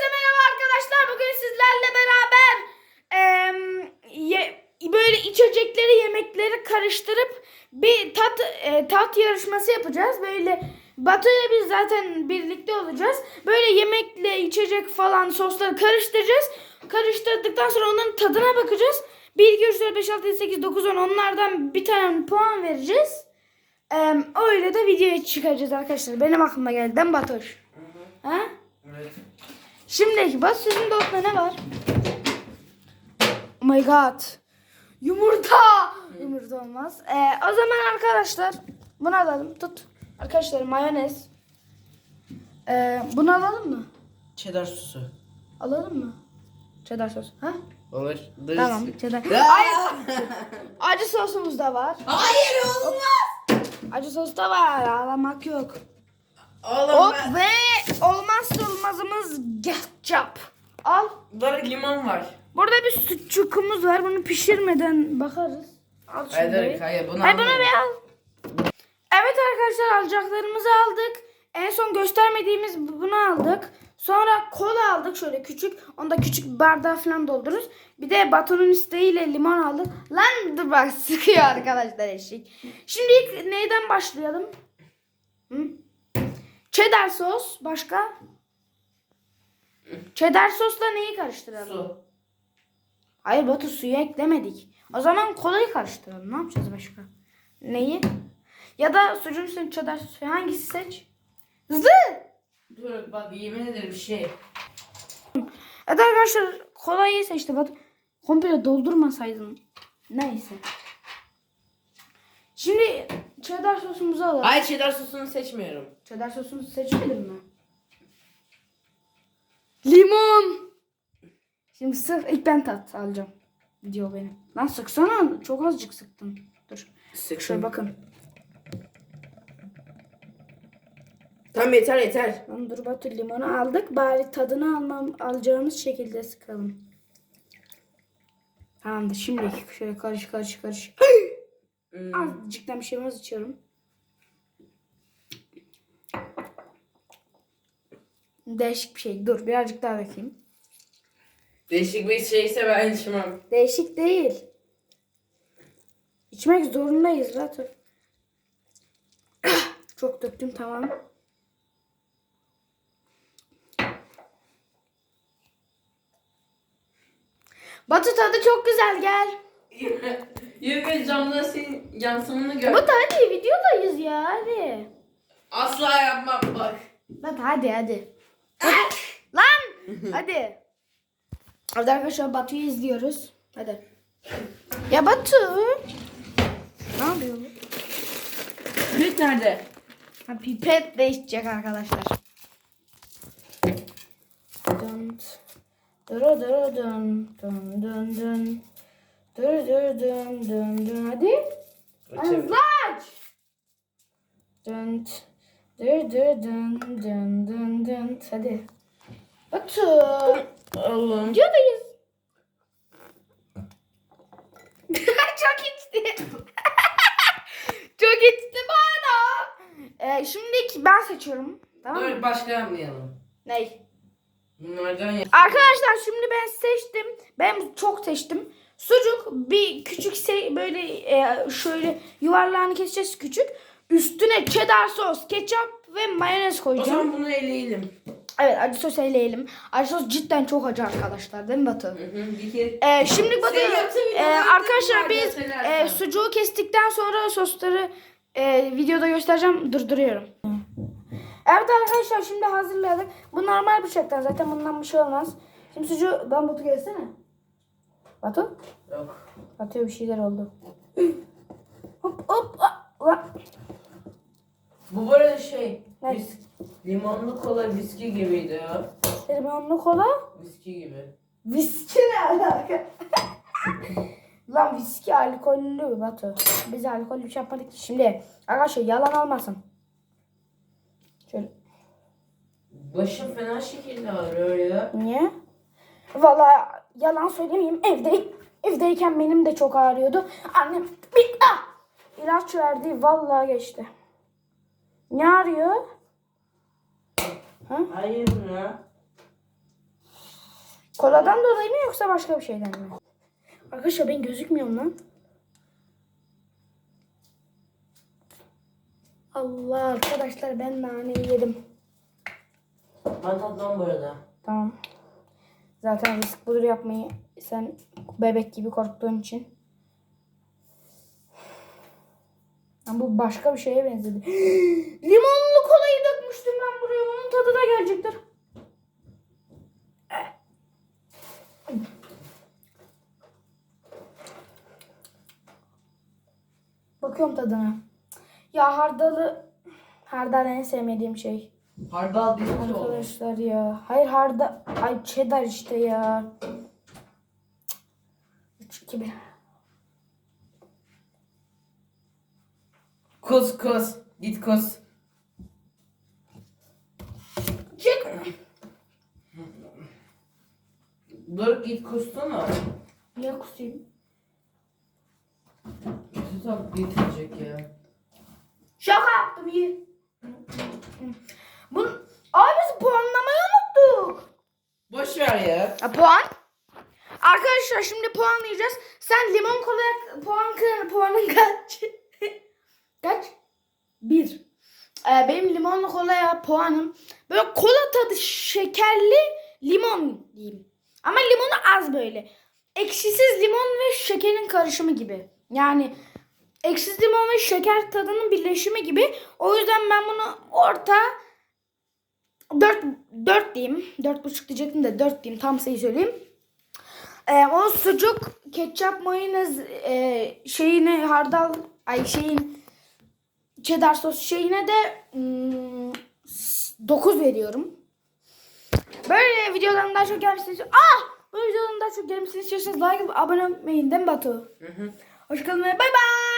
Herkese merhaba arkadaşlar. Bugün sizlerle beraber em, ye- böyle içecekleri, yemekleri karıştırıp bir tat e, tat yarışması yapacağız. Böyle Batu ile biz zaten birlikte olacağız. Böyle yemekle içecek falan sosları karıştıracağız. Karıştırdıktan sonra onların tadına bakacağız. 1, 2, 3, 4, 5, 6, 7, 8, 9, 10 onlardan bir tane puan vereceğiz. Em, öyle de videoya çıkaracağız arkadaşlar. Benim aklıma geldi. Değil mi Batuş? Ha? Evet. Şimdi bak sizin dolapta ne var? Oh my god. Yumurta. Yumurta olmaz. Ee, o zaman arkadaşlar bunu alalım. Tut. Arkadaşlar mayonez. Ee, bunu alalım mı? Cheddar sosu. Alalım mı? Cheddar sos. Ha? Olur. Tamam. Cheddar. Ya! Acı sosumuz da var. Hayır olmaz. Acı sos da var. Ağlamak yok. Oğlum ben... ve olmazsa olmazımız ketçap. Al. Burada limon var. Burada bir sucukumuz var. Bunu pişirmeden bakarız. Al Hayır şunları. hayır bunu Hayır bunu bir al. Evet arkadaşlar alacaklarımızı aldık. En son göstermediğimiz bunu aldık. Sonra kola aldık şöyle küçük. Onda küçük bardağı falan doldururuz. Bir de Batu'nun isteğiyle limon aldık. Lan dur bak sıkıyor arkadaşlar eşik. Şimdi ilk neyden başlayalım? Hı? Cheddar sos. Başka? Cheddar sosla neyi karıştıralım? Su. Hayır Batu suyu eklemedik. O zaman kolayı karıştıralım. Ne yapacağız başka? Neyi? Ya da sucuğun üstüne cheddar sos. Hangisi seç? Hızlı. Dur bak yemin ederim şey. Evet arkadaşlar kolayı seçti Batu. Komple doldurmasaydın. Neyse. Şimdi cheddar sosumuzu alalım. Ay cheddar sosunu seçmiyorum. Cheddar sosunu seçmedin mi? Limon. Şimdi sırf ilk ben tat alacağım. Video benim. Lan sıksana. Çok azıcık sıktın. Dur. Sık Şöyle bakın. Tamam yeter yeter. Lan dur Batu limonu aldık. Bari tadını almam, alacağımız şekilde sıkalım. Tamamdır. Şimdi şöyle karış karış karış. Hmm. Azıcıktan bir şey az içiyorum. Değişik bir şey. Dur birazcık daha bakayım. Değişik bir şeyse ben içmem. Değişik değil. İçmek zorundayız Batu. Çok döktüm tamam. Batu tadı çok güzel gel. Yürü camda senin yansımını gör. Batu hadi videodayız ya hadi. Asla yapmam bak. Batu hadi hadi. Hadi. Lan hadi. Hadi arkadaşlar Batu'yu izliyoruz. Hadi. Ya Batu. Ne yapıyorsun? Pipet nerede? Ha, pipet değişecek arkadaşlar. Dın, dırı dırı dın, dın dın dın. Dırı dırı dın dın dın. Hadi. Hızlı aç. Dın, dırı dırı dın dın dın dın. Hadi. Batu. Oğlum. Videodayız. Çok içti. Çok içti bana. Ee, şimdi ben seçiyorum. Tamam mı? Dur başka yapmayalım. Ney? Bunlardan. Arkadaşlar şimdi ben seçtim. Ben çok seçtim. Sucuk bir küçük se- böyle e, şöyle yuvarlağını keseceğiz küçük. Üstüne cheddar sos, ketçap ve mayonez O koyacağım. zaman bunu eleyelim. Evet acı sos eleyelim. Acı sos cidden çok acı arkadaşlar değil mi Batu? Hı hı, bir kere. Ee, şimdi yaptığın e, arkadaşlar biz e, sucuğu kestikten sonra sosları e, videoda göstereceğim. Durduruyorum. Evet arkadaşlar şimdi hazırladık. Bu normal bıçaktan zaten bundan bir şey olmaz. Şimdi sucuğu ben Batu gelsene. Batu? Yok. Batu'ya bir şeyler oldu. hop hop. lan. Bu arada şey. Ne? Vis, limonlu kola viski gibiydi ya. Limonlu kola. Viski gibi. Viski ne alaka? Lan viski alkollü Batu. Biz alkollü bir şey yapmadık ki. Şimdi arkadaşlar yalan olmasın. Şöyle. Başım fena şekilde ağrıyor ya. Niye? Vallahi yalan söylemeyeyim. Evde evdeyken benim de çok ağrıyordu. Annem bir ah! ilaç verdi. Vallahi geçti. Ne ağrıyor? Ha? Hayır ya. Koladan dolayı mı yoksa başka bir şeyden mi? Arkadaşlar ben gözükmüyorum lan. Allah arkadaşlar ben naneyi yedim. Ben tatmam bu arada. Tamam. Zaten risk budur yapmayı sen bebek gibi korktuğun için. Ama bu başka bir şeye benzedi. Limonlu kolayı dökmüştüm ben buraya. Onun tadı da gelecektir. Bakıyorum tadına. Ya hardalı hardal en sevmediğim şey. Hardal değil mi o? Arkadaşlar ya. Hayır harda. Ay cheddar işte ya. 3 2 1. Kus kus. Git kus. Çık. Dur git kustun Niye kusayım? Kötü tat getirecek ya. Şaka yaptım iyi. Bunu... Abi biz puanlamayı unuttuk. Ya. Ha, puan. Arkadaşlar şimdi puanlayacağız. Sen limon kolaya puan puanın kaç? kaç? Bir. Ee, benim limonlu kolaya puanım böyle kola tadı şekerli limon diyeyim. Ama limonu az böyle. Ekşisiz limon ve şekerin karışımı gibi. Yani ekşisiz limon ve şeker tadının birleşimi gibi. O yüzden ben bunu orta 4 4 diyeyim. 4,5 diyecektim de 4 diyeyim. Tam sayı söyleyeyim. Ee, o sucuk, ketçap, mayonez e, şeyine hardal ay şeyin cheddar sos şeyine de hmm, 9 veriyorum. Böyle videoların daha çok istiyorsanız Ah! Böyle videoların daha çok gelmesini istiyorsanız like, abone olmayı değil mi Batu? Hı hı. Hoşçakalın bay bay.